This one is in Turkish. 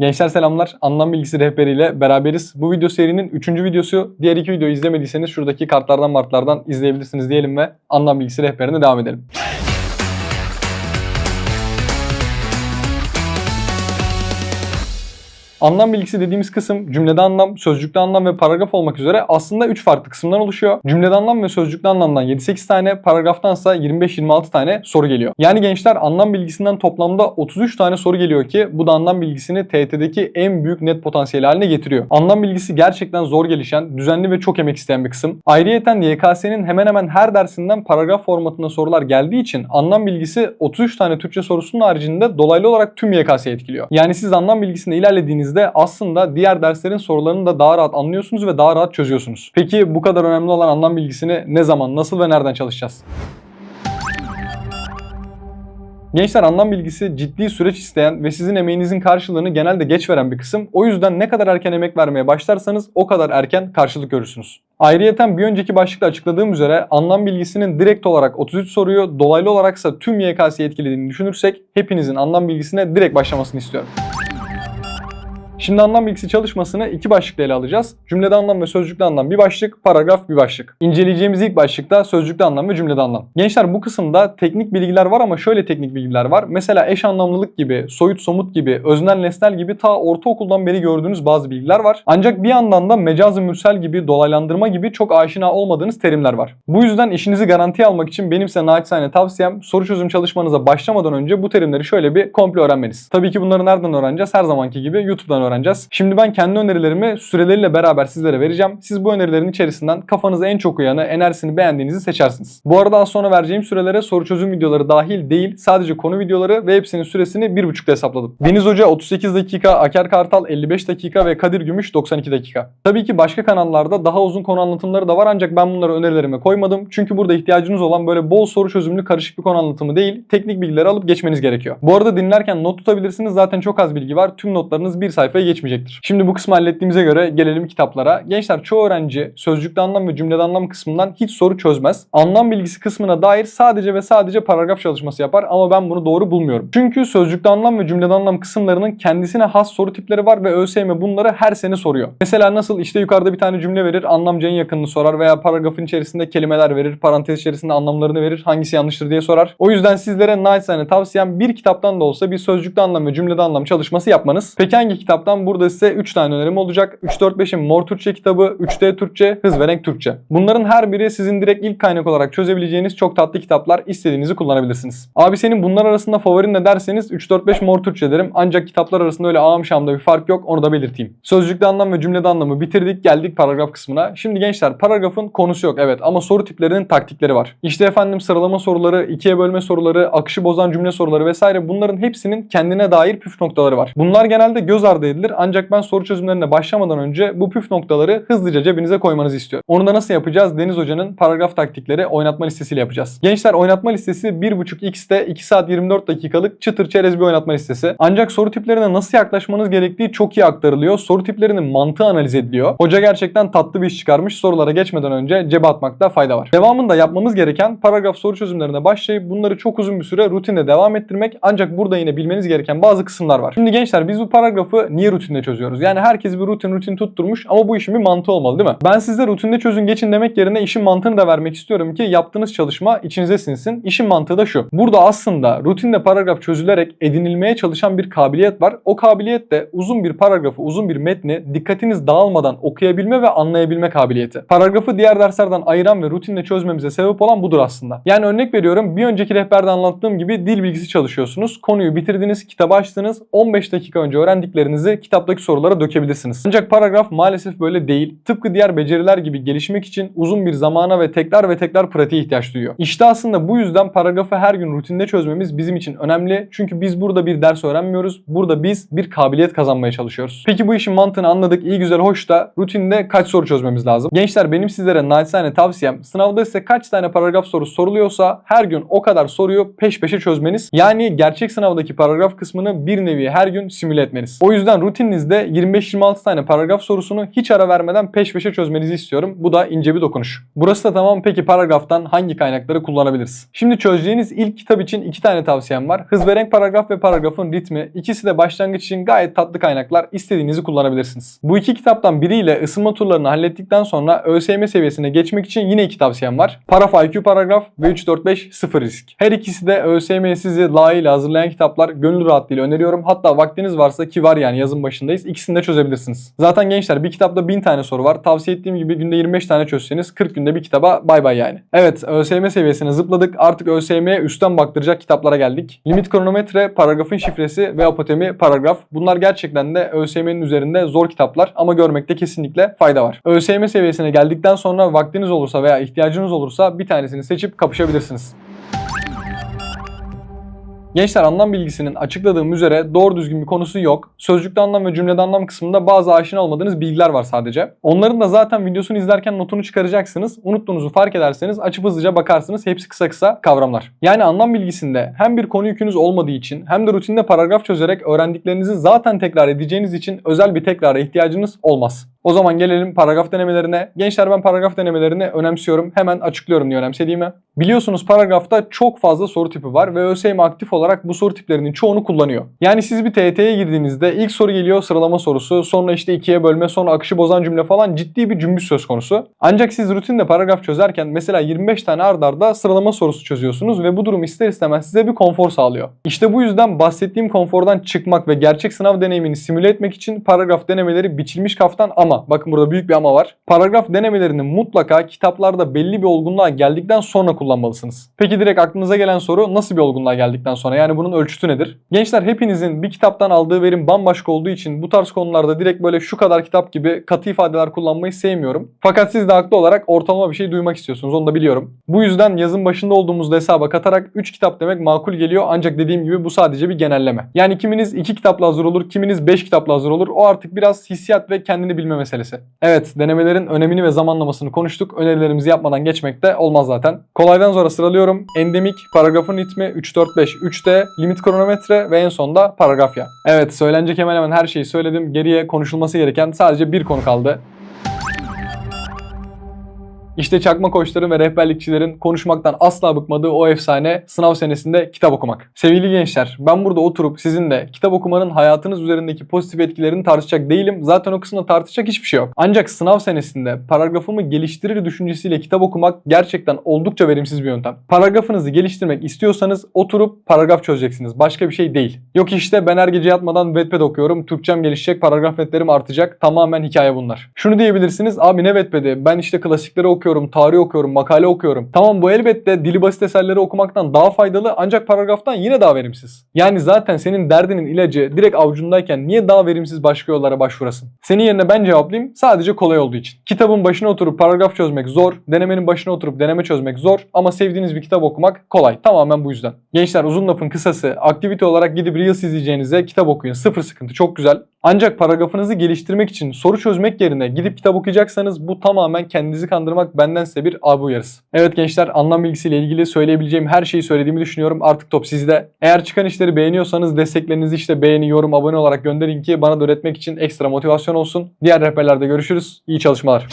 Gençler selamlar. Anlam bilgisi rehberiyle beraberiz. Bu video serinin 3. videosu. Diğer iki videoyu izlemediyseniz şuradaki kartlardan martlardan izleyebilirsiniz diyelim ve anlam bilgisi rehberine devam edelim. Anlam bilgisi dediğimiz kısım cümlede anlam, sözcükte anlam ve paragraf olmak üzere aslında 3 farklı kısımdan oluşuyor. Cümlede anlam ve sözcükte anlamdan 7-8 tane, paragraftansa 25-26 tane soru geliyor. Yani gençler anlam bilgisinden toplamda 33 tane soru geliyor ki bu da anlam bilgisini TYT'deki en büyük net potansiyeli haline getiriyor. Anlam bilgisi gerçekten zor gelişen, düzenli ve çok emek isteyen bir kısım. Ayrıyeten YKS'nin hemen hemen her dersinden paragraf formatında sorular geldiği için anlam bilgisi 33 tane Türkçe sorusunun haricinde dolaylı olarak tüm YKS'yi etkiliyor. Yani siz anlam bilgisinde ilerlediğinizde aslında diğer derslerin sorularını da daha rahat anlıyorsunuz ve daha rahat çözüyorsunuz. Peki bu kadar önemli olan anlam bilgisini ne zaman, nasıl ve nereden çalışacağız? Gençler anlam bilgisi ciddi süreç isteyen ve sizin emeğinizin karşılığını genelde geç veren bir kısım. O yüzden ne kadar erken emek vermeye başlarsanız o kadar erken karşılık görürsünüz. Ayrıyeten bir önceki başlıkta açıkladığım üzere anlam bilgisinin direkt olarak 33 soruyu dolaylı olaraksa tüm YKS'yi etkilediğini düşünürsek hepinizin anlam bilgisine direkt başlamasını istiyorum. Şimdi anlam bilgisi çalışmasını iki başlıkla ele alacağız. Cümlede anlam ve sözcükte anlam bir başlık, paragraf bir başlık. İnceleyeceğimiz ilk başlıkta sözcükte anlam ve cümlede anlam. Gençler bu kısımda teknik bilgiler var ama şöyle teknik bilgiler var. Mesela eş anlamlılık gibi, soyut somut gibi, öznel nesnel gibi ta ortaokuldan beri gördüğünüz bazı bilgiler var. Ancak bir yandan da mecaz-ı mürsel gibi, dolaylandırma gibi çok aşina olmadığınız terimler var. Bu yüzden işinizi garantiye almak için benim size naçizane tavsiyem soru çözüm çalışmanıza başlamadan önce bu terimleri şöyle bir komple öğrenmeniz. Tabii ki bunları nereden öğreneceğiz? Her zamanki gibi YouTube'dan öğreneceğiz. Şimdi ben kendi önerilerimi süreleriyle beraber sizlere vereceğim. Siz bu önerilerin içerisinden kafanıza en çok uyanı, enerjisini beğendiğinizi seçersiniz. Bu arada az sonra vereceğim sürelere soru çözüm videoları dahil değil, sadece konu videoları ve hepsinin süresini 1.5'da hesapladım. Deniz Hoca 38 dakika, Aker Kartal 55 dakika ve Kadir Gümüş 92 dakika. Tabii ki başka kanallarda daha uzun konu anlatımları da var ancak ben bunları önerilerime koymadım. Çünkü burada ihtiyacınız olan böyle bol soru çözümlü karışık bir konu anlatımı değil, teknik bilgileri alıp geçmeniz gerekiyor. Bu arada dinlerken not tutabilirsiniz. Zaten çok az bilgi var. Tüm notlarınız bir sayfaya geçmeyecektir. Şimdi bu kısmı hallettiğimize göre gelelim kitaplara. Gençler çoğu öğrenci sözcükte anlam ve cümlede anlam kısmından hiç soru çözmez. Anlam bilgisi kısmına dair sadece ve sadece paragraf çalışması yapar ama ben bunu doğru bulmuyorum. Çünkü sözcükte anlam ve cümlede anlam kısımlarının kendisine has soru tipleri var ve ÖSYM bunları her sene soruyor. Mesela nasıl işte yukarıda bir tane cümle verir, anlamca en yakınını sorar veya paragrafın içerisinde kelimeler verir, parantez içerisinde anlamlarını verir, hangisi yanlıştır diye sorar. O yüzden sizlere naçizane tavsiyem bir kitaptan da olsa bir sözcükte anlam ve cümlede anlam çalışması yapmanız. Peki hangi kitaptan? Burada size 3 tane önerim olacak. 3-4-5'in Mor Türkçe kitabı, 3D Türkçe, Hız ve Renk Türkçe. Bunların her biri sizin direkt ilk kaynak olarak çözebileceğiniz çok tatlı kitaplar. İstediğinizi kullanabilirsiniz. Abi senin bunlar arasında favorin ne derseniz 3-4-5 Mor Türkçe derim. Ancak kitaplar arasında öyle ağam şamda bir fark yok. Onu da belirteyim. Sözcükte anlam ve cümlede anlamı bitirdik. Geldik paragraf kısmına. Şimdi gençler paragrafın konusu yok evet ama soru tiplerinin taktikleri var. İşte efendim sıralama soruları, ikiye bölme soruları, akışı bozan cümle soruları vesaire bunların hepsinin kendine dair püf noktaları var. Bunlar genelde göz ardı edilir ancak ben soru çözümlerine başlamadan önce bu püf noktaları hızlıca cebinize koymanızı istiyorum. Onu da nasıl yapacağız? Deniz Hoca'nın paragraf taktikleri oynatma listesiyle yapacağız. Gençler oynatma listesi 1.5x'te 2 saat 24 dakikalık çıtır çerez bir oynatma listesi. Ancak soru tiplerine nasıl yaklaşmanız gerektiği çok iyi aktarılıyor. Soru tiplerinin mantığı analiz ediliyor. Hoca gerçekten tatlı bir iş çıkarmış. Sorulara geçmeden önce cebe atmakta fayda var. Devamında yapmamız gereken paragraf soru çözümlerine başlayıp bunları çok uzun bir süre rutinde devam ettirmek. Ancak burada yine bilmeniz gereken bazı kısımlar var. Şimdi gençler biz bu paragrafı niye rutinde çözüyoruz? Yani herkes bir rutin rutin tutturmuş ama bu işin bir mantığı olmalı değil mi? Ben size rutinde çözün geçin demek yerine işin mantığını da vermek istiyorum ki yaptığınız çalışma içinize sinsin. İşin mantığı da şu. Burada aslında rutinde paragraf çözülerek edinilmeye çalışan bir kabiliyet var. O kabiliyet de uzun bir paragrafı, uzun bir metni dikkatiniz dağılmadan okuyabilme ve anlayabilme kabiliyeti. Paragrafı diğer derslerden ayıran ve rutinle çözmemize sebep olan budur aslında. Yani örnek veriyorum bir önceki rehberde anlattığım gibi dil bilgisi çalışıyorsunuz. Konuyu bitirdiniz, kitabı açtınız. 15 dakika önce öğrendiklerinizi kitaptaki sorulara dökebilirsiniz. Ancak paragraf maalesef böyle değil. Tıpkı diğer beceriler gibi gelişmek için uzun bir zamana ve tekrar ve tekrar pratiğe ihtiyaç duyuyor. İşte aslında bu yüzden paragrafı her gün rutinde çözmemiz bizim için önemli. Çünkü biz burada bir ders öğrenmiyoruz. Burada biz bir kabiliyet kazanmaya çalışıyoruz. Peki bu işin mantığını anladık. iyi güzel hoş da rutinde kaç soru çözmemiz lazım? Gençler benim sizlere naçizane tavsiyem sınavda size kaç tane paragraf soru soruluyorsa her gün o kadar soruyu peş peşe çözmeniz. Yani gerçek sınavdaki paragraf kısmını bir nevi her gün simüle etmeniz. O yüzden rutininizde 25-26 tane paragraf sorusunu hiç ara vermeden peş peşe çözmenizi istiyorum. Bu da ince bir dokunuş. Burası da tamam peki paragraftan hangi kaynakları kullanabiliriz? Şimdi çözeceğiniz ilk kitap için iki tane tavsiyem var. Hız ve renk paragraf ve paragrafın ritmi. İkisi de başlangıç için gayet tatlı kaynaklar. İstediğinizi kullanabilirsiniz. Bu iki kitaptan biriyle ısınma turlarını hallettikten sonra ÖSYM seviyesine geçmek için yine iki tavsiyem var. Paraf IQ paragraf ve 345 sıfır risk. Her ikisi de ÖSYM'ye sizi layığıyla hazırlayan kitaplar. Gönül rahatlığıyla öneriyorum. Hatta vaktiniz varsa ki var yani yazın başındayız. İkisini de çözebilirsiniz. Zaten gençler bir kitapta 1000 tane soru var. Tavsiye ettiğim gibi günde 25 tane çözseniz 40 günde bir kitaba bay bay yani. Evet ÖSYM seviyesine zıpladık. Artık ÖSYM'ye üstten baktıracak kitaplara geldik. Limit kronometre, paragrafın şifresi ve apotemi paragraf. Bunlar gerçekten de ÖSYM'nin üzerinde zor kitaplar ama görmekte kesinlikle fayda var. ÖSYM seviyesine geldikten sonra vaktiniz olursa veya ihtiyacınız olursa bir tanesini seçip kapışabilirsiniz. Gençler anlam bilgisinin açıkladığım üzere doğru düzgün bir konusu yok. Sözcükte anlam ve cümlede anlam kısmında bazı aşina olmadığınız bilgiler var sadece. Onların da zaten videosunu izlerken notunu çıkaracaksınız. Unuttuğunuzu fark ederseniz açıp hızlıca bakarsınız. Hepsi kısa kısa kavramlar. Yani anlam bilgisinde hem bir konu yükünüz olmadığı için hem de rutinde paragraf çözerek öğrendiklerinizi zaten tekrar edeceğiniz için özel bir tekrara ihtiyacınız olmaz. O zaman gelelim paragraf denemelerine. Gençler ben paragraf denemelerini önemsiyorum. Hemen açıklıyorum niye önemsediğimi. Biliyorsunuz paragrafta çok fazla soru tipi var ve ÖSYM aktif olarak bu soru tiplerinin çoğunu kullanıyor. Yani siz bir TYT'ye girdiğinizde ilk soru geliyor sıralama sorusu, sonra işte ikiye bölme, sonra akışı bozan cümle falan ciddi bir cümbüş söz konusu. Ancak siz rutinde paragraf çözerken mesela 25 tane ard arda sıralama sorusu çözüyorsunuz ve bu durum ister istemez size bir konfor sağlıyor. İşte bu yüzden bahsettiğim konfordan çıkmak ve gerçek sınav deneyimini simüle etmek için paragraf denemeleri biçilmiş kaftan ama bakın burada büyük bir ama var. Paragraf denemelerini mutlaka kitaplarda belli bir olgunluğa geldikten sonra kullanmalısınız. Peki direkt aklınıza gelen soru nasıl bir olgunluğa geldikten sonra? Yani bunun ölçütü nedir? Gençler hepinizin bir kitaptan aldığı verim bambaşka olduğu için bu tarz konularda direkt böyle şu kadar kitap gibi katı ifadeler kullanmayı sevmiyorum. Fakat siz de haklı olarak ortalama bir şey duymak istiyorsunuz. Onu da biliyorum. Bu yüzden yazın başında olduğumuzda hesaba katarak 3 kitap demek makul geliyor. Ancak dediğim gibi bu sadece bir genelleme. Yani kiminiz 2 kitapla hazır olur, kiminiz 5 kitapla hazır olur. O artık biraz hissiyat ve kendini bilme meselesi. Evet, denemelerin önemini ve zamanlamasını konuştuk. Önerilerimizi yapmadan geçmek de olmaz zaten. Kolaydan sonra sıralıyorum. Endemik, paragrafın ritmi 3, 4, 5, 3D, limit kronometre ve en sonda paragrafya. Evet, söylenecek hemen hemen her şeyi söyledim. Geriye konuşulması gereken sadece bir konu kaldı. İşte çakma koçların ve rehberlikçilerin konuşmaktan asla bıkmadığı o efsane sınav senesinde kitap okumak. Sevgili gençler, ben burada oturup sizinle kitap okumanın hayatınız üzerindeki pozitif etkilerini tartışacak değilim. Zaten o kısımda tartışacak hiçbir şey yok. Ancak sınav senesinde paragrafımı geliştirir düşüncesiyle kitap okumak gerçekten oldukça verimsiz bir yöntem. Paragrafınızı geliştirmek istiyorsanız oturup paragraf çözeceksiniz. Başka bir şey değil. Yok işte ben her gece yatmadan Wattpad okuyorum. Türkçem gelişecek, paragraf netlerim artacak. Tamamen hikaye bunlar. Şunu diyebilirsiniz. Abi ne Wattpad'i? Ben işte klasikleri okuyorum okuyorum, tarih okuyorum, makale okuyorum. Tamam bu elbette dili basit eserleri okumaktan daha faydalı ancak paragraftan yine daha verimsiz. Yani zaten senin derdinin ilacı direkt avucundayken niye daha verimsiz başka yollara başvurasın? Senin yerine ben cevaplayayım sadece kolay olduğu için. Kitabın başına oturup paragraf çözmek zor, denemenin başına oturup deneme çözmek zor ama sevdiğiniz bir kitap okumak kolay. Tamamen bu yüzden. Gençler uzun lafın kısası aktivite olarak gidip Reels izleyeceğinize kitap okuyun. Sıfır sıkıntı çok güzel. Ancak paragrafınızı geliştirmek için soru çözmek yerine gidip kitap okuyacaksanız bu tamamen kendinizi kandırmak benden size bir abi uyarısı. Evet gençler anlam bilgisiyle ilgili söyleyebileceğim her şeyi söylediğimi düşünüyorum. Artık top sizde. Eğer çıkan işleri beğeniyorsanız desteklerinizi işte beğeni, yorum, abone olarak gönderin ki bana da öğretmek için ekstra motivasyon olsun. Diğer rehberlerde görüşürüz. İyi çalışmalar.